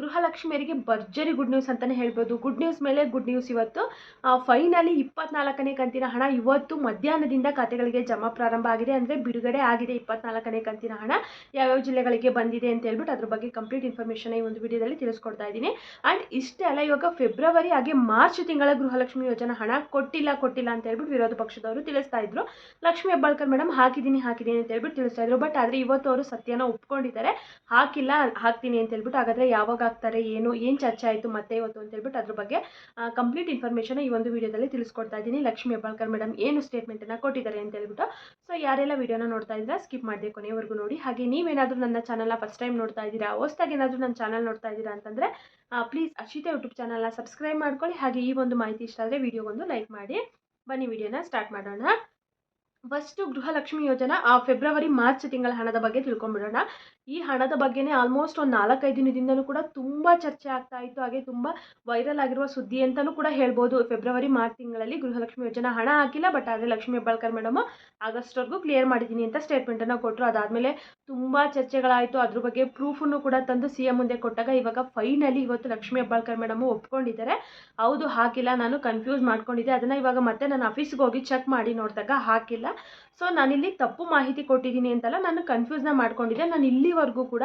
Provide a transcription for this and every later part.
ಗೃಹಲಕ್ಷ್ಮಿಯರಿಗೆ ಭರ್ಜರಿ good news ಅಂತಲೇ ಹೇಳ್ಬೋದು. ಗುಡ್ ನ್ಯೂಸ್ ಮೇಲೆ ಗುಡ್ ನ್ಯೂಸ್ ಇವತ್ತು. ಫೈನಲಿ ಇಪ್ಪತ್ನಾಲ್ಕನೇ ಕಂತಿನ ಹಣ ಇವತ್ತು ಮಧ್ಯಾಹ್ನದಿಂದ ಖಾತೆಗಳಿಗೆ ಜಮಾ ಪ್ರಾರಂಭ ಆಗಿದೆ ಅಂದರೆ ಬಿಡುಗಡೆ ಆಗಿದೆ ಇಪ್ಪತ್ನಾಲ್ಕನೇ ಕಂತಿನ ಹಣ. ಯಾವ್ಯಾವ ಜಿಲ್ಲೆಗಳಿಗೆ ಬಂದಿದೆ ಅಂತ ಹೇಳ್ಬಿಟ್ಟು ಅದ್ರ ಬಗ್ಗೆ ಕಂಪ್ಲೀಟ್ ಇನ್ಫಾರ್ಮೇಷನ್ ಈ ಒಂದು ವಿಡಿಯೋದಲ್ಲಿ ತಿಳಿಸ್ಕೊಡ್ತಾ ಇದ್ದೀನಿ. ಆ್ಯಂಡ್ ಇಷ್ಟೇ ಅಲ್ಲ, ಇವಾಗ ಫೆಬ್ರವರಿ ಹಾಗೆ ಮಾರ್ಚ್ ತಿಂಗಳ ಗೃಹಲಕ್ಷ್ಮಿ ಯೋಜನಾ ಹಣ ಕೊಟ್ಟಿಲ್ಲ ಕೊಟ್ಟಿಲ್ಲ ಅಂತ ಹೇಳ್ಬಿಟ್ಟು ವಿರೋಧ ಪಕ್ಷದವರು ತಿಳಿಸ್ತಾ ಇದ್ರು. ಲಕ್ಷ್ಮಿ ಹೆಬ್ಬಾಳ್ಕರ್ ಮೇಡಮ್ ಹಾಕಿದ್ದೀನಿ ಹಾಕಿದ್ದೀನಿ ಅಂತ ಹೇಳ್ಬಿಟ್ಟು ತಿಳಿಸ್ತಾ ಇದ್ರು. ಬಟ್ ಆದರೆ ಇವತ್ತು ಅವರು ಸತ್ಯನ ಒಪ್ಕೊಂಡಿದ್ದಾರೆ. ಹಾಕಿಲ್ಲ, ಹಾಕ್ತೀನಿ ಅಂತ ಹೇಳ್ಬಿಟ್ಟು ಹಾಗಾದರೆ ಯಾವಾಗ ಹಾಕ್ತಾರೆ ಏನು ಏನು ಚರ್ಚೆ ಆಯಿತು, ಮತ್ತೆ ಇವತ್ತು ಅಂತ ಹೇಳ್ಬಿಟ್ಟು ಅದ್ರ ಬಗ್ಗೆ ಕಂಪ್ಲೀಟ್ ಇನ್ಫಾರ್ಮೇಷನ್ ಈ ಒಂದು ವಿಡಿಯೋದಲ್ಲಿ ತಿಳಿಸ್ಕೊಡ್ತಾ ಇದ್ದೀನಿ. ಲಕ್ಷ್ಮಿ ಹೆಬ್ಬಾಳ್ಕರ್ ಮೇಡಮ್ ಏನು ಸ್ಟೇಟ್ಮೆಂಟನ್ನು ಕೊಟ್ಟಿದ್ದಾರೆ ಅಂತ ಹೇಳ್ಬಿಟ್ಟು. ಸೊ ಯಾರೆಲ್ಲ ವಿಡಿಯೋನ ನೋಡ್ತಾ ಇದ್ದೀರಾ ಸ್ಕಿಪ್ ಮಾಡಿದೆ ಕೊನೆವರೆಗೂ ನೋಡಿ. ಹಾಗೆ ನೀವೇನಾದರೂ ನನ್ನ ಚಾನಲ್ನ ಫಸ್ಟ್ ಟೈಮ್ ನೋಡ್ತಾ ಇದ್ದೀರಾ, ಹೊಸ್ದಾಗಿ ಏನಾದರೂ ನನ್ನ ಚಾನಲ್ ನೋಡ್ತಾ ಇದ್ದೀರಾ ಅಂತಂದರೆ ಪ್ಲೀಸ್ ಅಶಿತಾ ಯೂಟ್ಯೂಬ್ ಚಾನಲ್ನ ಸಬ್ಸ್ಕ್ರೈಬ್ ಮಾಡ್ಕೊಳ್ಳಿ. ಹಾಗೆ ಈ ಒಂದು ಮಾಹಿತಿ ಇಷ್ಟ ಆದರೆ ವಿಡಿಯೋಗೊಂದು ಲೈಕ್ ಮಾಡಿ. ಬನ್ನಿ ವಿಡಿಯೋನ ಸ್ಟಾರ್ಟ್ ಮಾಡೋಣ. ಫಸ್ಟು ಗೃಹಲಕ್ಷ್ಮಿ ಯೋಜನಾ, ಆ ಫೆಬ್ರವರಿ ಮಾರ್ಚ್ ತಿಂಗಳ ಹಣದ ಬಗ್ಗೆ ತಿಳ್ಕೊಂಬಿಡೋಣ ಈ ಹಣದ ಬಗ್ಗೆನೇ ಆಲ್ಮೋಸ್ಟ್ ಒಂದು ನಾಲ್ಕೈದು ದಿನದಿಂದಲೂ ಕೂಡ ತುಂಬ ಚರ್ಚೆ ಆಗ್ತಾ ಇತ್ತು. ಹಾಗೆ ತುಂಬ ವೈರಲ್ ಆಗಿರುವ ಸುದ್ದಿ ಅಂತಲೂ ಕೂಡ ಹೇಳ್ಬೋದು. ಫೆಬ್ರವರಿ ಮಾರ್ಚ್ ತಿಂಗಳಲ್ಲಿ ಗೃಹಲಕ್ಷ್ಮಿ ಯೋಜನೆ ಹಣ ಹಾಕಿಲ್ಲ ಬಟ್ ಆದರೆ ಲಕ್ಷ್ಮೀ ಹೆಬ್ಬಾಳ್ಕರ್ ಮೇಡಮ್ ಆಗಸ್ಟ್ವರೆಗೂ ಕ್ಲಿಯರ್ ಮಾಡಿದ್ದೀನಿ ಅಂತ ಸ್ಟೇಟ್ಮೆಂಟನ್ನು ಕೊಟ್ಟರು ಅದಾದಮೇಲೆ ತುಂಬ ಚರ್ಚೆಗಳಾಯಿತು. ಅದ್ರ ಬಗ್ಗೆ ಪ್ರೂಫನ್ನು ಕೂಡ ತಂದು ಸಿ ಎಂ ಮುಂದೆ ಕೊಟ್ಟಾಗ ಇವಾಗ ಫೈನಲಿ ಇವತ್ತು ಲಕ್ಷ್ಮೀ ಹೆಬ್ಬಾಳ್ಕರ್ ಮೇಡಮ್ ಒಪ್ಕೊಂಡಿದ್ದಾರೆ. ಹೌದು, ಹಾಕಿಲ್ಲ. ನಾನು ಕನ್ಫ್ಯೂಸ್ ಮಾಡ್ಕೊಂಡಿದ್ದೆ. ಅದನ್ನು ಇವಾಗ ಮತ್ತೆ ನಾನು ಆಫೀಸ್ಗೆ ಹೋಗಿ ಚೆಕ್ ಮಾಡಿ ನೋಡಿದಾಗ ಹಾಕಿಲ್ಲ. ಸೊ ನಾನಿಲ್ಲಿ ತಪ್ಪು ಮಾಹಿತಿ ಕೊಟ್ಟಿದ್ದೀನಿ ಅಂತಲ್ಲ, ನಾನು ಕನ್ಫ್ಯೂಸ್ನ ಮಾಡ್ಕೊಂಡಿದ್ದೆ. ನಾನು ಇಲ್ಲಿವರೆಗೂ ಕೂಡ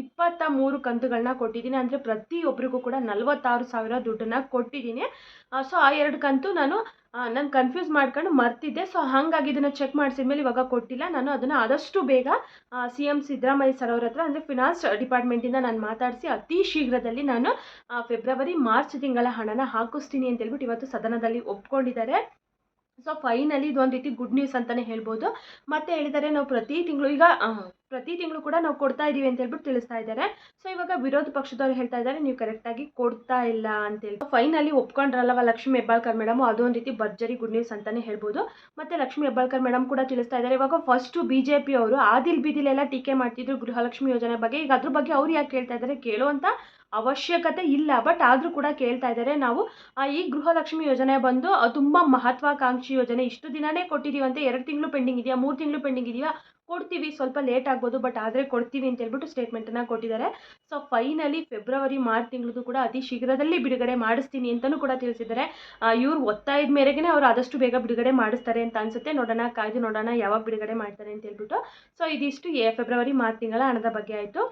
ಇಪ್ಪತ್ತ ಮೂರು ಕಂತುಗಳನ್ನ ಕೊಟ್ಟಿದ್ದೀನಿ. ಅಂದರೆ ಪ್ರತಿಯೊಬ್ಬರಿಗೂ ಕೂಡ ನಲವತ್ತಾರು ಸಾವಿರ ದುಡ್ಡನ್ನ ಕೊಟ್ಟಿದ್ದೀನಿ. ಸೊ ಆ ಎರಡು ಕಂತು ನಾನು ನಾನು ಕನ್ಫ್ಯೂಸ್ ಮಾಡ್ಕೊಂಡು ಮರ್ತಿದ್ದೆ. ಸೊ ಹಾಗಾಗಿ ಇದನ್ನು ಚೆಕ್ ಮಾಡಿಸಿದ್ಮೇಲೆ ಇವಾಗ ಕೊಟ್ಟಿಲ್ಲ. ನಾನು ಅದನ್ನು ಆದಷ್ಟು ಬೇಗ ಸಿ ಎಂ ಸಿದ್ದರಾಮಯ್ಯ ಸರ್ ಅವ್ರ ಹತ್ರ, ಅಂದರೆ ಫಿನಾನ್ಸ್ ಡಿಪಾರ್ಟ್ಮೆಂಟಿಂದ ನಾನು ಮಾತಾಡಿಸಿ ಅತಿ ಶೀಘ್ರದಲ್ಲಿ ನಾನು ಫೆಬ್ರವರಿ ಮಾರ್ಚ್ ತಿಂಗಳ ಹಣನ ಹಾಕಿಸ್ತೀನಿ ಅಂತ ಹೇಳ್ಬಿಟ್ಟು ಇವತ್ತು ಸದನದಲ್ಲಿ ಒಪ್ಕೊಂಡಿದ್ದಾರೆ. ಸೊ ಫೈನಲಿ ಇದೊಂದು ರೀತಿ ಗುಡ್ ನ್ಯೂಸ್ ಅಂತಲೇ ಹೇಳ್ಬೋದು. ಮತ್ತೆ ಹೇಳಿದ್ದಾರೆ ನಾವು ಪ್ರತಿ ತಿಂಗಳು ಈಗ ಪ್ರತಿ ತಿಂಗಳು ಕೂಡ ನಾವು ಕೊಡ್ತಾ ಇದ್ದೀವಿ ಅಂತ ಹೇಳ್ಬಿಟ್ಟು ತಿಳಿಸ್ತಾ ಇದ್ದಾರೆ ಸೊ ಇವಾಗ ವಿರೋಧ ಪಕ್ಷದವ್ರು ಹೇಳ್ತಾ ಇದ್ದಾರೆ ನೀವು ಕರೆಕ್ಟಾಗಿ ಕೊಡ್ತಾ ಇಲ್ಲ ಅಂತೇಳಿ ಫೈನಲಿ ಒಪ್ಕೊಂಡ್ರಲ್ಲವ ಲಕ್ಷ್ಮಿ ಹೆಬ್ಬಾಳ್ಕರ್ ಮೇಡಮ್ ಅದೊಂದು ರೀತಿ ಭರ್ಜರಿ ಗುಡ್ ನ್ಯೂಸ್ ಅಂತಲೇ ಹೇಳ್ಬೋದು. ಮತ್ತೆ ಲಕ್ಷ್ಮಿ ಹೆಬ್ಬಾಳ್ಕರ್ ಮೇಡಮ್ ಕೂಡ ತಿಳಿಸ್ತಾ ಇದ್ದಾರೆ ಇವಾಗ ಫಸ್ಟು ಬಿ ಜೆ ಪಿ ಅವರು ಆದಿಲ್ ಬೀದಿಲೆಲ್ಲ ಟೀಕೆ ಮಾಡ್ತಿದ್ರು ಗೃಹಲಕ್ಷ್ಮಿ ಯೋಜನೆ ಬಗ್ಗೆ. ಈಗ ಅದ್ರ ಬಗ್ಗೆ ಅವ್ರು ಯಾಕೆ ಕೇಳ್ತಾ ಇದ್ದಾರೆ ಕೇಳುವಂಥ ಅವಶ್ಯಕತೆ ಇಲ್ಲ ಬಟ್ ಆದರೂ ಕೂಡ ಕೇಳ್ತಾ ಇದ್ದಾರೆ ನಾವು ಈ ಗೃಹಲಕ್ಷ್ಮಿ ಯೋಜನೆ ಬಂದು ತುಂಬ ಮಹತ್ವಾಕಾಂಕ್ಷಿ ಯೋಜನೆ. ಇಷ್ಟು ದಿನನೇ ಕೊಟ್ಟಿದ್ದೀವಂತೆ ಎರಡು ತಿಂಗಳು ಪೆಂಡಿಂಗ್ ಇದೆಯಾ, ಮೂರು ತಿಂಗಳು ಪೆಂಡಿಂಗ್ ಇದೆಯಾ ಕೊಡ್ತೀವಿ. ಸ್ವಲ್ಪ ಲೇಟ್ ಆಗ್ಬೋದು ಬಟ್ ಆದರೆ ಕೊಡ್ತೀವಿ ಅಂತ ಹೇಳ್ಬಿಟ್ಟು ಸ್ಟೇಟ್ಮೆಂಟನ್ನು ಕೊಟ್ಟಿದ್ದಾರೆ. ಸೊ ಫೈನಲಿ ಫೆಬ್ರವರಿ ಮಾರ್ಚ್ ತಿಂಗ್ಳಿಗೂ ಕೂಡ ಅತಿ ಶೀಘ್ರದಲ್ಲಿ ಬಿಡುಗಡೆ ಮಾಡಿಸ್ತೀನಿ ಅಂತಲೂ ಕೂಡ ತಿಳಿಸಿದ್ದಾರೆ. ಇವ್ರು ಒತ್ತಾಯದ ಮೇರೆಗೆ ಅವರು ಆದಷ್ಟು ಬೇಗ ಬಿಡುಗಡೆ ಮಾಡಿಸ್ತಾರೆ ಅಂತ ಅನಿಸುತ್ತೆ. ನೋಡೋಣ, ಕಾಯ್ದು ನೋಡೋಣ ಯಾವಾಗ ಬಿಡುಗಡೆ ಮಾಡ್ತಾರೆ ಅಂತ ಹೇಳ್ಬಿಟ್ಟು. ಸೊ ಇದಿಷ್ಟು ಎ ಫೆಬ್ರವರಿ ಮಾರ್ಚ್ ತಿಂಗಳ ಹಣದ ಬಗ್ಗೆ ಆಯಿತು.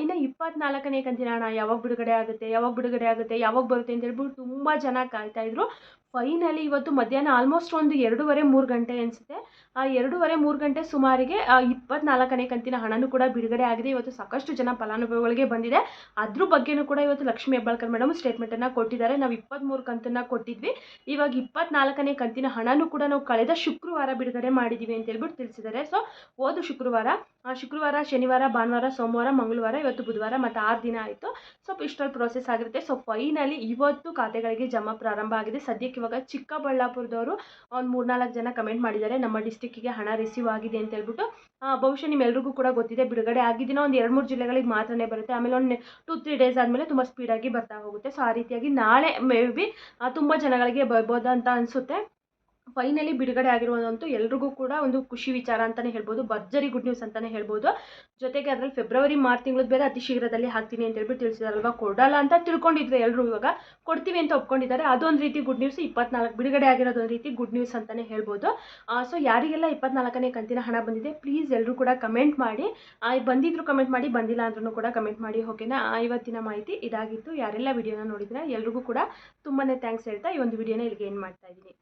ಇನ್ನು ಇಪ್ಪತ್ನಾಲ್ಕನೇ ಕಂತಿನ ಹಣ ಯಾವಾಗ ಬಿಡುಗಡೆ ಆಗುತ್ತೆ, ಯಾವಾಗ ಬಿಡುಗಡೆ ಆಗುತ್ತೆ, ಯಾವಾಗ ಬರುತ್ತೆ ಅಂತ ಹೇಳ್ಬಿಟ್ಟು ತುಂಬ ಜನ ಕಾಯ್ತಾ ಇದ್ರು. ಫೈನಲಿ ಇವತ್ತು ಮಧ್ಯಾಹ್ನ ಆಲ್ಮೋಸ್ಟ್ ಒಂದು ಎರಡೂವರೆ ಮೂರು ಗಂಟೆ ಅನಿಸುತ್ತೆ. ಆ ಎರಡೂವರೆ ಮೂರು ಗಂಟೆ ಸುಮಾರಿಗೆ ಇಪ್ಪತ್ನಾಲ್ಕನೇ ಕಂತಿನ ಹಣನೂ ಕೂಡ ಬಿಡುಗಡೆ ಆಗಿದೆ. ಇವತ್ತು ಸಾಕಷ್ಟು ಜನ ಫಲಾನುಭವಿಗಳಿಗೆ ಬಂದಿದೆ. ಅದ್ರ ಬಗ್ಗೆನೂ ಕೂಡ ಇವತ್ತು ಲಕ್ಷ್ಮೀ ಹೆಬ್ಬಾಳ್ಕರ್ ಮೇಡಮ್ ಸ್ಟೇಟ್ಮೆಂಟನ್ನು ಕೊಟ್ಟಿದ್ದಾರೆ. ನಾವು ಇಪ್ಪತ್ತ್ಮೂರು ಕಂತನ್ನು ಕೊಟ್ಟಿದ್ವಿ. ಇವಾಗ ಇಪ್ಪತ್ನಾಲ್ಕನೇ ಕಂತಿನ ಹಣನೂ ಕೂಡ ನಾವು ಕಳೆದ ಶುಕ್ರವಾರ ಬಿಡುಗಡೆ ಮಾಡಿದ್ದೀವಿ ಅಂತ ಹೇಳ್ಬಿಟ್ಟು ತಿಳಿಸಿದ್ದಾರೆ. ಸೊ ಹೋದ ಶುಕ್ರವಾರ ಶುಕ್ರವಾರ, ಶನಿವಾರ, ಭಾನುವಾರ, ಸೋಮವಾರ, ಮಂಗಳವಾರ, ಇವತ್ತು ಬುಧವಾರ ಮತ್ತು ಆರು ದಿನ ಆಯಿತು. ಸೊ ಇಷ್ಟೊಂದು ಪ್ರೋಸೆಸ್ ಆಗಿರುತ್ತೆ. ಸೊ ಫೈನಲಿ ಇವತ್ತು ಖಾತೆಗಳಿಗೆ ಜಮಾ ಪ್ರಾರಂಭ ಆಗಿದೆ. ಸದ್ಯಕ್ಕೆ ಇವಾಗ ಚಿಕ್ಕಬಳ್ಳಾಪುರದವರು ಒಂದು ಮೂರ್ನಾಲ್ಕು ಜನ ಕಮೆಂಟ್ ಮಾಡಿದ್ದಾರೆ. ನಮ್ಮ ಡಿಸ್ಟಿಕ್ಕಿಗೆ ಹಣ ರಿಸೀವ್ ಆಗಿದೆ ಅಂತ ಹೇಳ್ಬಿಟ್ಟು ಬಹುಶಃ ನಿಮ್ಮೆಲ್ರಿಗೂ ಕೂಡ ಗೊತ್ತಿದೆ, ಬಿಡುಗಡೆ ಆಗಿದ್ದಿನ ಒಂದು ಎರಡು ಮೂರು ಜಿಲ್ಲೆಗಳಿಗೆ ಮಾತ್ರನೇ ಬರುತ್ತೆ. ಆಮೇಲೆ ಒಂದು ಟೂ ತ್ರೀ ಡೇಸ್ ಆದಮೇಲೆ ತುಂಬ ಸ್ಪೀಡಾಗಿ ಬರ್ತಾ ಹೋಗುತ್ತೆ. ಸೊ ಆ ರೀತಿಯಾಗಿ ನಾಳೆ ಮೇ ಬಿ ತುಂಬ ಜನಗಳಿಗೆ ಬರ್ಬೋದು ಅಂತ ಅನಿಸುತ್ತೆ. ಫೈನಲಿ ಬಿಡುಗಡೆ ಆಗಿರುವುದಂತೂ ಎಲ್ರಿಗೂ ಕೂಡ ಒಂದು ಖುಷಿ ವಿಚಾರ ಅಂತಲೇ ಹೇಳ್ಬೋದು, ಭರ್ಜರಿ ಗುಡ್ ನ್ಯೂಸ್ ಅಂತಲೇ ಹೇಳ್ಬೋದು. ಜೊತೆಗೆ ಅದರಲ್ಲಿ ಫೆಬ್ರವರಿ ಮಾರ್ಚ್ ತಿಂಗಳು ಬೇರೆ ಅತಿ ಶೀಘ್ರದಲ್ಲಿ ಹಾಕ್ತೀನಿ ಅಂತ ಹೇಳ್ಬಿಟ್ಟು ತಿಳಿಸಿದಾರಲ್ವಾ? ಕೊಡಲ್ಲ ಅಂತ ತಿಳ್ಕೊಂಡಿದ್ರು ಎಲ್ಲರೂ ಇವಾಗ. ಕೊಡ್ತೀವಿ ಅಂತ ಒಪ್ಕೊಂಡಿದ್ದಾರೆ. ಅದೊಂದು ರೀತಿ ಗುಡ್ ನ್ಯೂಸ್ ಇಪ್ಪತ್ನಾಲ್ಕು ಬಿಡುಗಡೆ ಆಗಿರೋದೊಂದು ರೀತಿ ಗುಡ್ ನ್ಯೂಸ್ ಅಂತಲೇ ಹೇಳ್ಬೋದು. ಸೊ ಯಾರಿಗೆಲ್ಲ ಇಪ್ಪತ್ನಾಲ್ಕನೇ ಕಂತಿನ ಹಣ ಬಂದಿದೆ ಪ್ಲೀಸ್ ಎಲ್ಲರೂ ಕೂಡ ಕಮೆಂಟ್ ಮಾಡಿ. ಬಂದಿದ್ರು ಕಮೆಂಟ್ ಮಾಡಿ, ಬಂದಿಲ್ಲ ಅಂದ್ರೂ ಕೂಡ ಕಮೆಂಟ್ ಮಾಡಿ ಓಕೆನಾ ಇವತ್ತಿನ ಮಾಹಿತಿ ಇದಾಗಿತ್ತು. ಯಾರೆಲ್ಲ ವಿಡಿಯೋನ ನೋಡಿದ್ರೆ ಎಲ್ರಿಗೂ ಕೂಡ ತುಂಬಾ ಥ್ಯಾಂಕ್ಸ್ ಹೇಳ್ತಾ ಈ ಒಂದು ವಿಡಿಯೋನ ಇಲ್ಲಿಗೆ ಏನು ಮಾಡ್ತಾ ಇದ್ದೀನಿ.